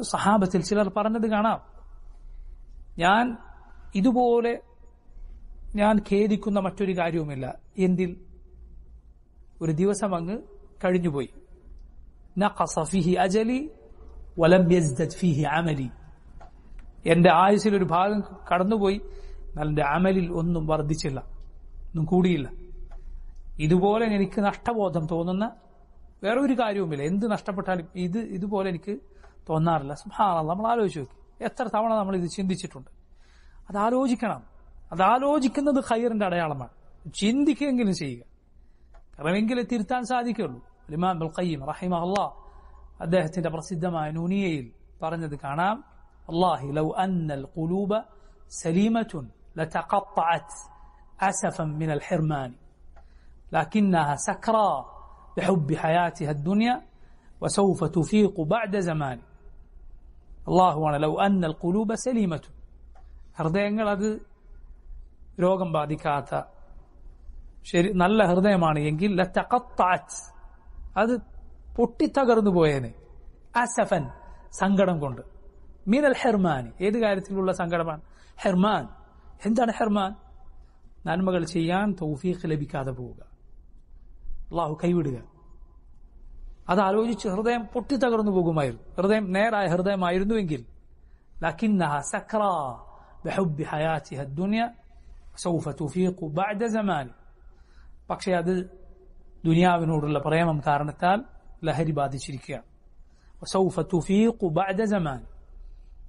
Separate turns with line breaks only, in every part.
സഹാബത്തിൽ ചിലർ പറഞ്ഞത് കാണാം. ഞാൻ ഇതുപോലെ ഞാൻ ഖേദിക്കുന്ന മറ്റൊരു കാര്യവുമില്ല. എന്തിൽ? ഒരു ദിവസം അങ്ങ് കഴിഞ്ഞുപോയി. അജലി അമലി. എന്റെ ആയുസിൽ ഒരു ഭാഗം കടന്നുപോയി. എന്റെ അമലിൽ ഒന്നും വർദ്ധിച്ചില്ല. ഒന്നും കൂടിയില്ല. ഇതുപോലെ എനിക്ക് നഷ്ടബോധം തോന്നുന്ന വേറെ ഒരു കാര്യവുമില്ല. എന്ത് നഷ്ടപ്പെട്ടാലും ഇത് ഇതുപോലെ എനിക്ക് തോന്നാറില്ല സുഹാനല്ല നമ്മൾ ആലോചിച്ച് നോക്കി എത്ര തവണ നമ്മൾ ഇത് ചിന്തിച്ചിട്ടുണ്ട് അത് ആലോചിക്കണം അത് ആലോചിക്കുന്നത് ഹയറിന്റെ അടയാളമാണ് ചിന്തിക്കുകയെങ്കിലും ചെയ്യുക കാരണം തിരുത്താൻ സാധിക്കുള്ളൂ ഇമാം ബുൽ ഖയ്യിം റഹിമ അള്ളാ അദ്ദേഹത്തിന്റെ പ്രസിദ്ധമായ നൂനിയയിൽ പറഞ്ഞത് കാണാം അള്ളാഹി ലൗ അന്നൽ കുലൂബ സലീമത്തുൻ ലതഖത്തഅത് അസഫൻ മിനൽ ഹിർമാനി لكنها سكرى بحب حياتها الدنيا وسوف تفيق بعد زمان അള്ളാഹുവാണ് ലൗ അന്നൽ കുലൂബ സലീമറ്റു ഹൃദയങ്ങൾ അത് രോഗം ബാധിക്കാത്ത ശരി നല്ല ഹൃദയമാണ് എങ്കിൽ അത് പൊട്ടിത്തകർന്നു പോയേനെ. അസഫൻ സങ്കടം കൊണ്ട്. മീനൽ ഹെർമാൻ ഏത് കാര്യത്തിലുള്ള സങ്കടമാണ്? ഹെർമാൻ. എന്താണ് ഹെർമാൻ? നന്മകൾ ചെയ്യാൻ തൗഫീഖ് ലഭിക്കാതെ പോവുക. അള്ളാഹു കൈവിടുക. അതാലോചിച്ച് ഹൃദയം പൊട്ടിത്തകർന്നു പോകുമായിരുന്നു. ഹൃദയം നേരായ ഹൃദയമായിരുന്നുവെങ്കിൽ പക്ഷെ അത് ദുനിയാവിനോടുള്ള പ്രേമം കാരണത്താൽ ലഹരി ബാധിച്ചിരിക്കുകയാണ്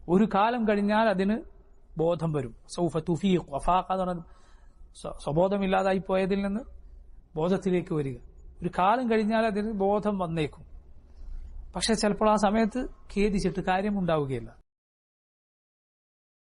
ഒരു കാലം കഴിഞ്ഞാൽ അതിന് ബോധം വരും. സൗഫ തുഫീഖ് സ്വബോധമില്ലാതായി പോയതിൽ നിന്ന് ബോധത്തിലേക്ക് വരിക. ഒരു കാലം കഴിഞ്ഞാൽ അതിന് ബോധം വന്നേക്കും. പക്ഷെ ചിലപ്പോൾ ആ സമയത്ത് ഖേദിച്ചിട്ട് കാര്യമുണ്ടാവുകയില്ല.